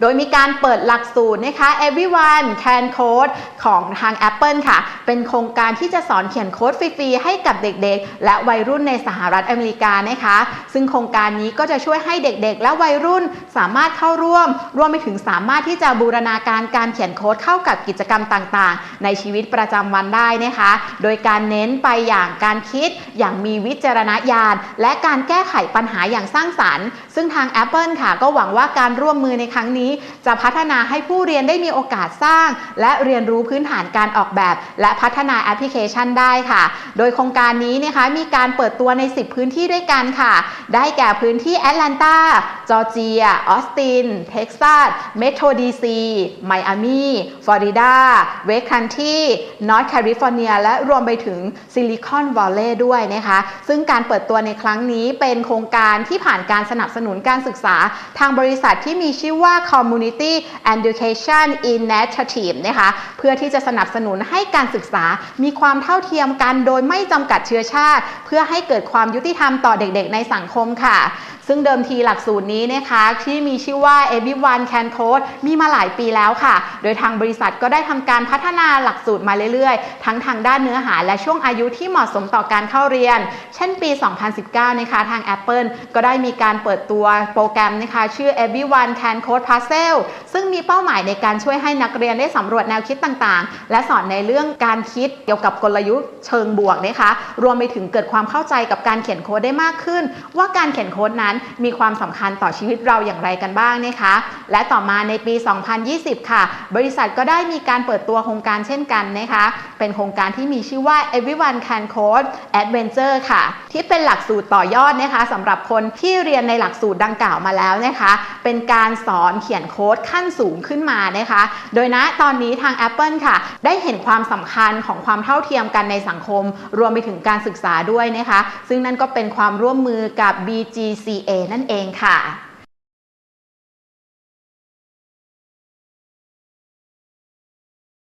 โดยมีการเปิดหลักสูตรนะคะ Everyone Can Code ของทาง Apple ค่ะ เป็นโครงการที่จะสอนเขียนโค้ดฟรีๆให้กับเด็กๆ และวัยรุ่นในสหรัฐอเมริกานะคะ ซึ่งโครงการนี้ก็จะช่วยให้เด็กๆ และวัยรุ่นสามารถเข้าร่วม รวมไปถึงสามารถที่จะบูรณาการการเขียนโค้ดเข้ากับกิจกรรมต่างๆ ในชีวิตประจำวันได้นะคะ โดยการเน้นไปอย่างการคิดอย่างมีวิจารณญาณ และการแก้ไขปัญหาอย่างสร้างสรรค์ ซึ่งทาง Apple ค่ะก็หวังว่าการร่วมมือในครั้งนี้จะพัฒนาให้ผู้เรียนได้มีโอกาสสร้าง และเรียนรู้พื้นฐานการออกแบบ และพัฒนาแอปพลิเคชันได้ค่ะ โดยโครงการนี้นะคะมีการเปิดตัวใน 10 พื้นที่ด้วยกันค่ะ ได้แก่พื้นที่แอตแลนตา จอร์เจีย ออสติน เท็กซัส เมโทรดีซี ไมอามีฟลอริดา เวสต์คันทีนอร์ทแคลิฟอร์เนีย และรวมไปถึงซิลิคอนวัลเลย์ด้วยนะคะ ซึ่งการเปิดตัวในครั้งนี้เป็นโครงการที่ผ่านการสนับสนุนการศึกษาทางบริษัทที่มีชื่อว่า Community Education Initiative นะคะเพื่อที่จะสนับสนุนให้การศึกษามีความเท่าเทียมกันโดยไม่จำกัดเชื้อชาติ เพื่อให้เกิดความยุติธรรมต่อเด็กๆ ในสังคมค่ะ ซึ่งเดิมทีหลักสูตรนี้นะคะที่มีชื่อว่า Everyone Can Code มีมาหลายปีแล้วค่ะ โดยทางบริษัทก็ได้ทำการพัฒนาหลักสูตรมาเรื่อยๆ ทั้งทางด้านเนื้อหาและช่วงอายุที่เหมาะสมต่อการเข้าเรียน เช่นปี 2019 นะคะทาง Apple ก็ได้มีการเปิดตัวโปรแกรมนะคะชื่อ Everyone Can Code Puzzle ซึ่งมีเป้าหมายในการช่วยให้นักเรียนได้สำรวจแนวคิดต่างๆ และสอนในเรื่องการคิดเกี่ยวกับกลยุทธ์เชิงบวกนะคะ รวมไปถึงเกิดความเข้าใจกับการเขียนโค้ดได้มากขึ้น ว่าการเขียนโค้ดนั้นมีความสำคัญต่อชีวิตเราอย่างไรกันบ้างนะคะ และต่อมาในปี 2020 ค่ะ บริษัทก็ได้มีการเปิดตัวโครงการเช่นกันนะคะ เป็นโครงการที่มีชื่อว่า Everyone Can Code Adventure ค่ะ ที่เป็นหลักสูตรต่อยอดนะคะสำหรับคนที่เรียนในหลักสูตรดังกล่าวมาแล้วนะคะ เป็นการสอนเขียนโค้ดขั้นสูงขึ้นมานะคะ โดยณตอนนี้ทาง Apple ค่ะ ได้เห็นความสำคัญของความเท่าเทียมกันในสังคม รวมไปถึงการศึกษาด้วยนะคะ ซึ่งนั่นก็เป็นความร่วมมือกับ BGCA นั่นเองค่ะ